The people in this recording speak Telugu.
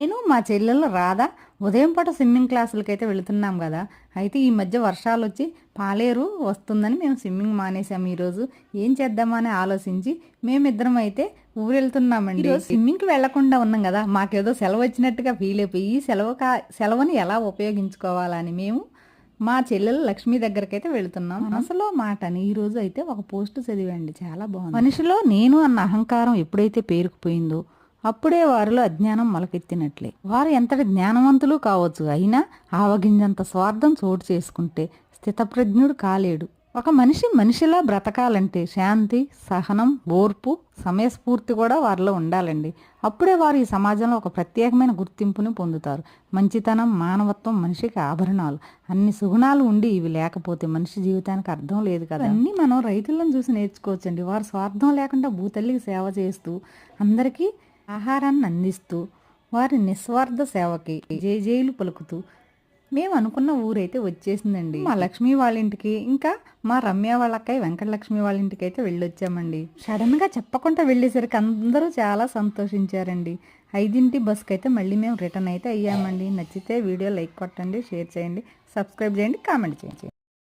నేను మా చెల్లెలు రాధా ఉదయం పూట స్విమ్మింగ్ క్లాసులకి అయితే వెళుతున్నాం కదా. అయితే ఈ మధ్య వర్షాలు వచ్చి పాలేరు వస్తుందని మేము స్విమ్మింగ్ మానేసాం ఈరోజు. ఏం చేద్దామని ఆలోచించి మేమిద్దరం అయితే ఊరు వెళ్తున్నామండి ఈరోజు స్విమ్మింగ్కి వెళ్ళకుండా ఉన్నాం కదా. మాకేదో సెలవు వచ్చినట్టుగా ఫీల్ అయిపోయి ఈ సెలవు కా సెలవుని ఎలా ఉపయోగించుకోవాలని మేము మా చెల్లెలు లక్ష్మి దగ్గరికి అయితే వెళుతున్నాం మనసులో మాటని ఈ రోజు అయితే ఒక పోస్ట్ చదివండి. చాలా బాగుంది. మనిషిలో నేను అన్న అహంకారం ఎప్పుడైతే పేరుకుపోయిందో అప్పుడే వారిలో అజ్ఞానం మొలకెత్తినట్లే. వారు ఎంతటి జ్ఞానవంతులు కావచ్చు అయినా ఆవగింజంత స్వార్థం చోటు చేసుకుంటే స్థితప్రజ్ఞుడు కాలేడు. ఒక మనిషి మనిషిలా బ్రతకాలంటే శాంతి సహనం ఓర్పు సమయస్ఫూర్తి కూడా వారిలో ఉండాలండి. అప్పుడే వారు ఈ సమాజంలో ఒక ప్రత్యేకమైన గుర్తింపుని పొందుతారు. మంచితనం మానవత్వం మనిషికి ఆభరణాలు. అన్ని సుగుణాలు ఉండి ఇవి లేకపోతే మనిషి జీవితానికి అర్థం లేదు కదా. అన్నీ మనం రైతులను చూసి నేర్చుకోవచ్చండి. వారు స్వార్థం లేకుండా భూతల్లికి సేవ చేస్తూ అందరికీ ఆహారాన్ని అందిస్తూ వారి నిస్వార్థ సేవకి జేజేలు పలుకుతూ మేము అనుకున్న ఊరైతే వచ్చేసిందండి. మా లక్ష్మి వాళ్ళ ఇంటికి ఇంకా మా రమ్య వాళ్ళక్కయ్య వెంకటలక్ష్మి వాళ్ళ ఇంటికి అయితే వెళ్ళొచ్చామండి. సడన్గా చెప్పకుండా వెళ్ళేసరికి అందరూ చాలా సంతోషించారండి. ఐదింటి బస్కి అయితే మళ్ళీ మేము రిటర్న్ అయితే అయ్యామండి. నచ్చితే వీడియో లైక్ కొట్టండి షేర్ చేయండి సబ్స్క్రైబ్ చేయండి కామెంట్ చేయండి.